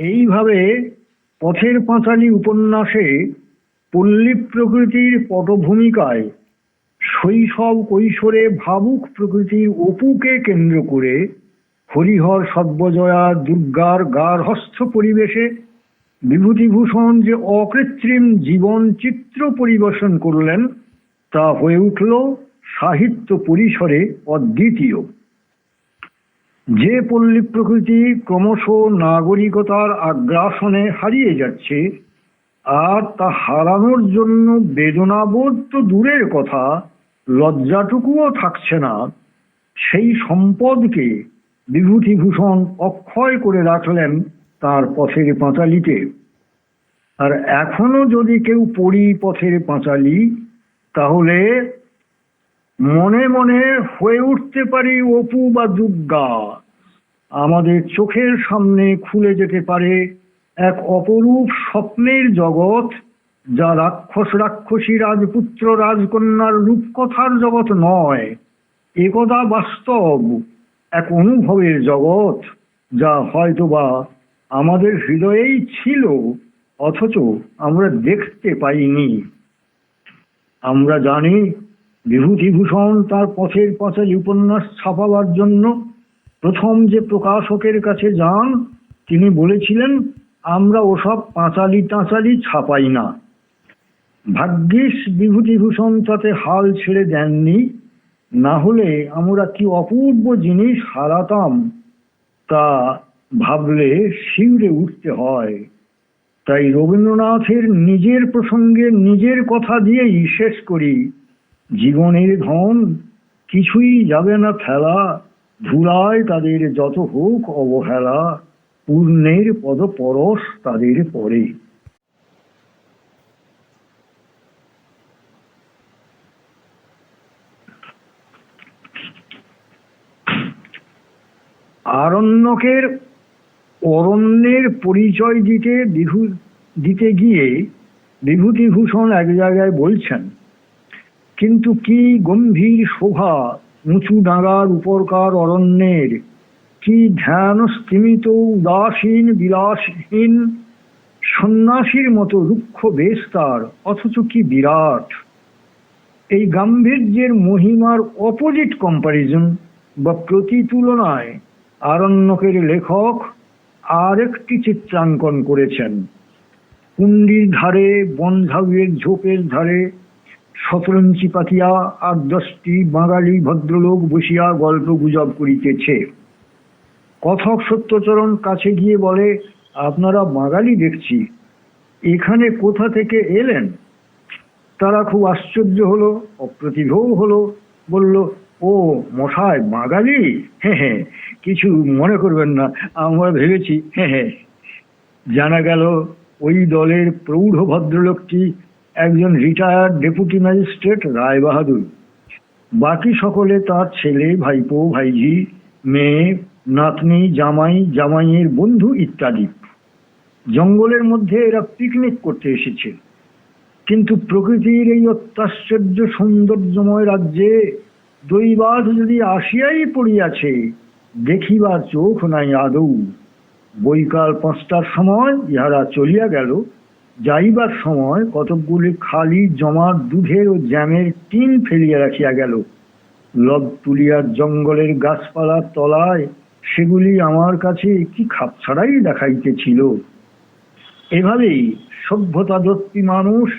এইভাবে পথের পাঁচালী উপন্যাসে পল্লী প্রকৃতির পটভূমিকায় শৈশব কৈশোরে ভাবুক প্রকৃতির অপুকে কেন্দ্র করে হরিহর সর্বজয়া দুর্গার গার্হস্থ পরিবেশে বিভূতিভূষণ যে অকৃত্রিম জীবন চিত্র পরিবেশন করলেন, তা হয়ে উঠল সাহিত্য পরিসরে অদ্বিতীয়। যে পল্লী প্রকৃতি ক্রমশ নাগরিকতার আগ্রাসনে হারিয়ে যাচ্ছে, আর তা হারানোর জন্য বেদনাবোধ তো দূরের কথা, লজ্জাটুকুও থাকছে না। সেই সম্পদকে বিভূতিভূষণ অক্ষয় করে রাখলেন তার পথের পাঁচালিতে আর এখনও যদি কেউ পড়ি পথের পাঁচালি, তাহলে মনে মনে হয়ে উঠতে পারি অপু বা দুর্গা। আমাদের চোখের সামনে খুলে যেতে পারে এক অপরূপ স্বপ্নের জগৎ, যা রাক্ষস রাক্ষসী রাজপুত্র রাজকন্যার রূপকথার জগৎ নয়। একদা বাস্তব এক অনুভবের জগৎ, যা হয়তোবা আমাদের হৃদয়েই ছিল, অথচ আমরা দেখতে পাইনি। আমরা জানি, বিভূতিভূষণ তার পথের পাঁচালী উপন্যাস ছাপাবার জন্য প্রথম যে প্রকাশকের কাছে যান, তিনি বলেছিলেন, আমরা ওসব পাঁচালি টাঁচালি ছাপাই না। ভাগ্যিস বিভূতিভূষণ তাতে হাল ছেড়ে দেননি। না হলে আমরা কি অপূর্ব জিনিস হারাতাম, তা ভাবলে শিউরে উঠতে হয়। তাই রবীন্দ্রনাথের নিজের প্রসঙ্গে নিজের কথা দিয়েই শেষ করি। জীবনের ধন কিছুই যাবে না ফেলা ধুলায় তাদের যত হোক অবহেলা, পূর্ণের পদ পরশ তাদের পরে। আরণ্যকের অরণ্যের পরিচয় দিতে বিভূ, দিতে গিয়ে বিভূতিভূষণ এক জায়গায় বলছেন, কিন্তু কি গম্ভীর শোভা উঁচু ডাঙার উপরকার অরণ্যের। কি ধ্যান স্থিমিত উদাসীন, বিলাসহীন? সন্ন্যাসীর মতো রুক্ষ বেশ তার, অথচ কি বিরাট? এই গাম্ভীর্যের মহিমার অপোজিট কম্পারিজন বা প্রতিতুলনায় আরণ্যকের লেখক আরেকটি চিত্রাঙ্কন করেছেন। কুণ্ডির ধারে, বনঝাউয়ের ঝোপের ধারে শতরঞ্চি পাতিয়া আর দশটি বাঙালি ভদ্রলোক বসিয়া গল্প গুজব করিতেছে। কথক সত্যচরণ কাছে গিয়ে বলে, আপনারা বাঙালি দেখছি, এখানে কোথা থেকে এলেন? তারা খুব আশ্চর্য হলো, অপ্রতিভও হলো, বলল, ও মশায় বাঙালি? হ্যাঁ হ্যাঁ কিছু মনে করবেন না, আমরা ভেবেছি হ্যাঁ হ্যাঁ। জানা গেল, ওই দলের প্রৌঢ় ভদ্রলোকটি একজন retired deputy magistrate Rai Bahadur বাকি সকলে তার ছেলে, ভাইপো, ভাইঝি, মেয়ে, নাতনি, জামাই, জামাইয়ের বন্ধু ইত্যাদি। জঙ্গলের মধ্যে এরা পিকনিক করতে এসেছে। কিন্তু প্রকৃতির এই অত্যাশ্চর্য সৌন্দর্যময় রাজ্যে দৈবাদ যদি আসিয়াই পড়িয়াছে, দেখিবার চোখ নাই আদৌ। বৈকাল পাঁচটার সময় ইহারা চলিয়া গেল। যাইবার সময় কতকগুলি খালি জমার দুধের ও জ্যামের টিন ফেলিয়া রাখিয়া গেল। লব তুলিয়ার জঙ্গলের গাছপালার তলায় সেগুলি আমার কাছে কি খাপছাড়াই দেখাইতেছিল। এভাবেই সভ্যতাদত্তী মানুষ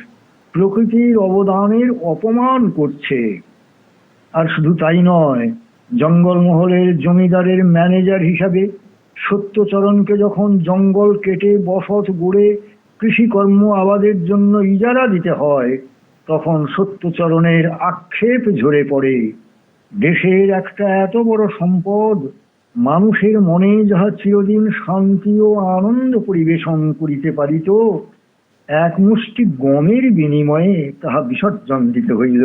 প্রকৃতির অবদানের অপমান করছে। আর শুধু তাই নয়, জঙ্গলমহলের জমিদারের ম্যানেজার হিসাবে সত্যচরণকে যখন জঙ্গল কেটে বসত গড়ে কৃষিকর্ম আবাদের জন্য ইজারা দিতে হয়, তখন সত্যচরণের আক্ষেপ ঝরে পড়ে। দেশের একটা এত বড় সম্পদ, মানুষের মনে যাহা চিরদিন শান্তি ও আনন্দ পরিবেশন করিতে পারিত, এক মুষ্টি গমের বিনিময়ে তাহা বিসর্জন দিতে হইল।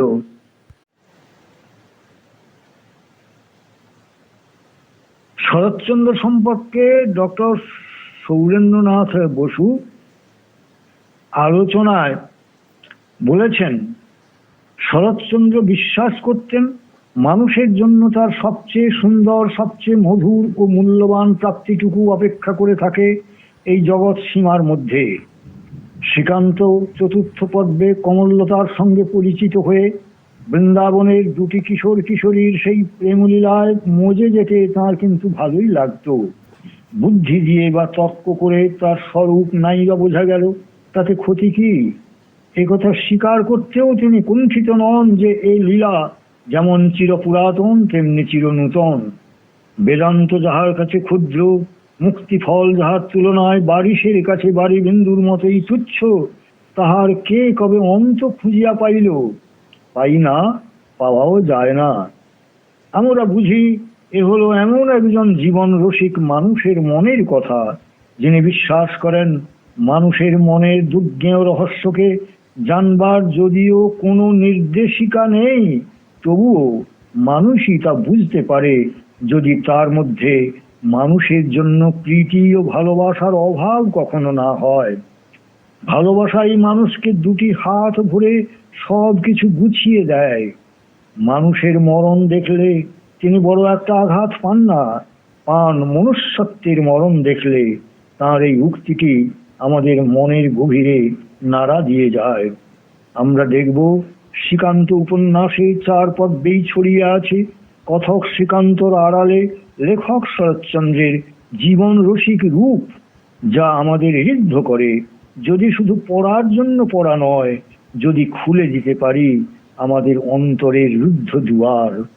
শরৎচন্দ্র সম্পর্কে ডক্টর সৌরেন্দ্রনাথ বসু আলোচনায় বলেছেন, শরৎচন্দ্র বিশ্বাস করতেন মানুষের জন্য তার সবচেয়ে সুন্দর, সবচেয়ে মধুর ও মূল্যবান প্রাপ্তিটুকু অপেক্ষা করে থাকে এই জগৎ সীমার মধ্যে। শ্রীকান্ত চতুর্থ পর্বে কমললতার সঙ্গে পরিচিত হয়ে বৃন্দাবনের দুটি কিশোর কিশোরীর সেই প্রেমলীলায় মজে যেতে তাঁর কিন্তু ভালোই লাগতো। বুদ্ধি দিয়ে বা তর্ক করে তার স্বরূপ নাই বা বোঝা গেল। তাতে ক্ষতি কি? কথা স্বীকার করতেও তিনি কুণ্ঠিত নন যে এই লীলা যেমন চিরপুরাতন, তেমনি চির নূতন বেদান্ত যাহার কাছে ক্ষুদ্র, মুক্তি ফল যাহার তুলনায় বারিশের কাছে বাড়ি বিন্দুর মতোই তুচ্ছ, তাহার কে কবে অন্ত খুঁজিয়া পাইল? পাই না, পাওয়াও যায় না। আমরা বুঝি এ হলো এমন একজন জীবন রসিক মানুষের মনের কথা, যিনি বিশ্বাস করেন মানুষের মনের দুর্জ্ঞেয় রহস্যকে জানবার যদিও কোনো নির্দেশিকা নেই, তবুও মানুষই তা বুঝতে পারে যদি তার মধ্যে মানুষের জন্য প্রীতি ও ভালোবাসার অভাব কখনো না হয়। ভালোবাসাই মানুষকে দুটি হাত ভরে সব কিছু গুছিয়ে দেয়। মানুষের মরণ দেখলে তিনি বড় একটা আঘাত পান না, পান মনুষ্যত্বের মরণ দেখলে তার এই উক্তিটি আমাদের মনের গভীরে নাড়া দিয়ে যায়। আমরা দেখব শ্রীকান্ত উপন্যাসে চার পদ্মেই ছড়িয়ে আছে। কথক শ্রীকান্তর আড়ালে লেখক শরৎচন্দ্রের জীবন রসিক রূপ, যা আমাদের ঋদ্ধ করে। যদি শুধু পড়ার জন্য পড়া নয়, যদি খুলে দিতে পারি আমাদের অন্তরের রুদ্ধ দুয়ার।